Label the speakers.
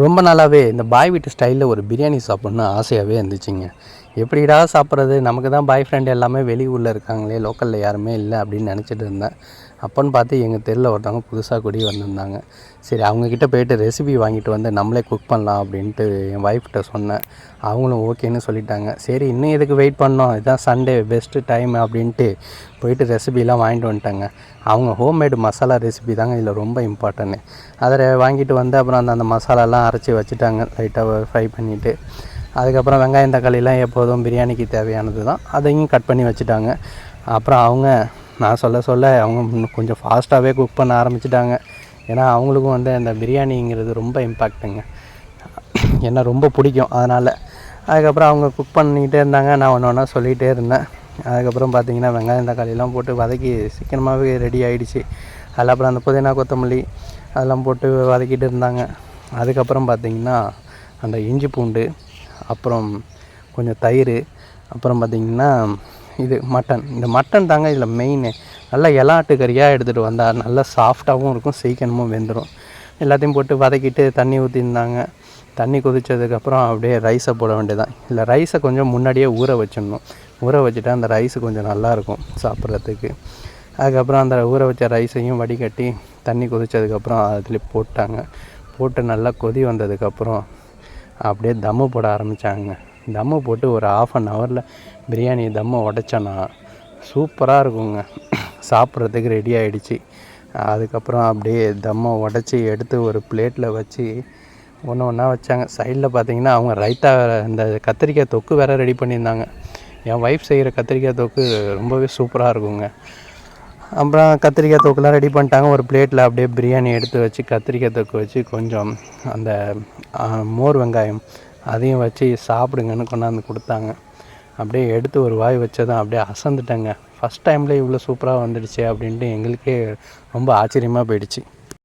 Speaker 1: ரொம்ப நாளாகவே இந்த பாய் வீட்டு ஸ்டைலில் ஒரு பிரியாணி சாப்பிட்ணுன்னு ஆசையாகவே இருந்துச்சுங்க. எப்படிடா சாப்பிட்றது? நமக்கு தான் பாய் ஃப்ரெண்ட் எல்லாமே வெளியூரில் இருக்காங்களே லோக்கலில் யாருமே இல்லை அப்படின்னு நினச்சிட்டு இருந்தேன். அப்போன்னு பார்த்து எங்கள் தெருவில் ஒருத்தவங்க புதுசாக குடி வந்திருந்தாங்க. சரி அவங்கக்கிட்ட போயிட்டு ரெசிபி வாங்கிட்டு வந்து நம்மளே குக் பண்ணலாம் அப்படின்ட்டு என் ஒய்ஃப்கிட்ட சொன்னேன். அவங்களும் ஓகேன்னு சொல்லிட்டாங்க. சரி இன்னும் எதுக்கு வெயிட் பண்ணோம் இதுதான் சண்டே பெஸ்ட்டு டைம் அப்படின்ட்டு போயிட்டு ரெசிபிலாம் வாங்கிட்டு வந்துட்டாங்க. அவங்க ஹோம்மேடு மசாலா ரெசிபி தாங்க இதில் ரொம்ப இம்பார்ட்டன்ட் அதில் வாங்கிட்டு வந்து அப்புறம் அந்த அந்த மசாலாலாம் அரைச்சி வச்சுட்டாங்க. லைட்டாக ஃப்ரை பண்ணிவிட்டு அதுக்கப்புறம் வெங்காயம் தக்காளிலாம் எப்போதும் பிரியாணிக்கு தேவையானது தான். அதையும் கட் பண்ணி வச்சுட்டாங்க. அப்புறம் அவங்க நான் சொல்ல சொல்ல அவங்க கொஞ்சம் ஃபாஸ்ட்டாகவே குக் பண்ண ஆரம்பிச்சிட்டாங்க. ஏன்னா அவங்களுக்கும் வந்து அந்த பிரியாணிங்கிறது ரொம்ப இம்பாக்ட்டுங்க என்ன ரொம்ப பிடிக்கும் அதனால். அதுக்கப்புறம் அவங்க குக் பண்ணிகிட்டே இருந்தாங்க. நான் ஒன்று ஒன்றா சொல்லிகிட்டே இருந்தேன். அதுக்கப்புறம் பார்த்திங்கன்னா வெங்காயம் தக்காளிலாம் போட்டு வதக்கி சீக்கிரமாகவே ரெடி ஆகிடுச்சு அதில் அப்புறம் அந்த புதினா கொத்தமல்லி அதெல்லாம் போட்டு வதக்கிட்டு இருந்தாங்க. அதுக்கப்புறம் பார்த்திங்கன்னா அந்த இஞ்சி பூண்டு அப்புறம் கொஞ்சம் தயிர் அப்புறம் பார்த்திங்கன்னா இது மட்டன். இந்த மட்டன் தாங்க இதில் மெயின் நல்லா இலாட்டு கறியாக எடுத்துகிட்டு வந்தால் நல்லா சாஃப்டாகவும் இருக்கும் சீக்கிரமும் வெந்துடும் எல்லாத்தையும் போட்டு வதக்கிட்டு தண்ணி ஊற்றிருந்தாங்க தண்ணி கொதித்ததுக்கப்புறம் அப்படியே ரைஸை போட வேண்டியதான் இல்லை ரைஸை கொஞ்சம் முன்னாடியே ஊற வச்சிடணும். ஊற வச்சுட்டா அந்த ரைஸு கொஞ்சம் நல்லாயிருக்கும் சாப்பிட்றதுக்கு. அதுக்கப்புறம் அந்த ஊற வச்ச ரைஸையும் வடிகட்டி தண்ணி கொதித்ததுக்கப்புறம் அதில் போட்டாங்க. போட்டு நல்லா கொதி வந்ததுக்கப்புறம் அப்படியே தம்மு போட ஆரம்பித்தாங்க தம்மு போட்டு ஒரு ஆஃப் அன் ஹவரில் பிரியாணி தம்மை உடச்சோன்னா சூப்பராக இருக்குங்க. சாப்பிட்றதுக்கு ரெடி ஆகிடுச்சு அதுக்கப்புறம் அப்படியே தம்மை உடச்சி எடுத்து ஒரு பிளேட்டில் வச்சு ஒன்று ஒன்றா வச்சாங்க. சைடில் பார்த்தீங்கன்னா அவங்க ரைத்தா இந்த கத்திரிக்காய் தொக்கு வேறு ரெடி பண்ணியிருந்தாங்க. என் ஒய்ஃப் செய்கிற கத்திரிக்காய் தொக்கு ரொம்பவே சூப்பராக இருக்குங்க. அப்புறம் கத்திரிக்காய் தொக்குலாம் ரெடி பண்ணிட்டாங்க. ஒரு பிளேட்டில் அப்படியே பிரியாணி எடுத்து வச்சு கத்திரிக்காய் தொக்கு வச்சு கொஞ்சம் அந்த மோர் வெங்காயம் அதையும் வச்சு சாப்பிடுங்கன்னு கொண்டாந்து கொடுத்தாங்க. அப்படியே எடுத்து ஒரு வாய் வச்சதும் அப்படியே அசந்துட்டேங்க. ஃபஸ்ட் டைமில் இவ்வளோ சூப்பராக வந்துடுச்சு அப்படின்ட்டு எங்களுக்கே ரொம்ப ஆச்சரியமாக போயிடுச்சு.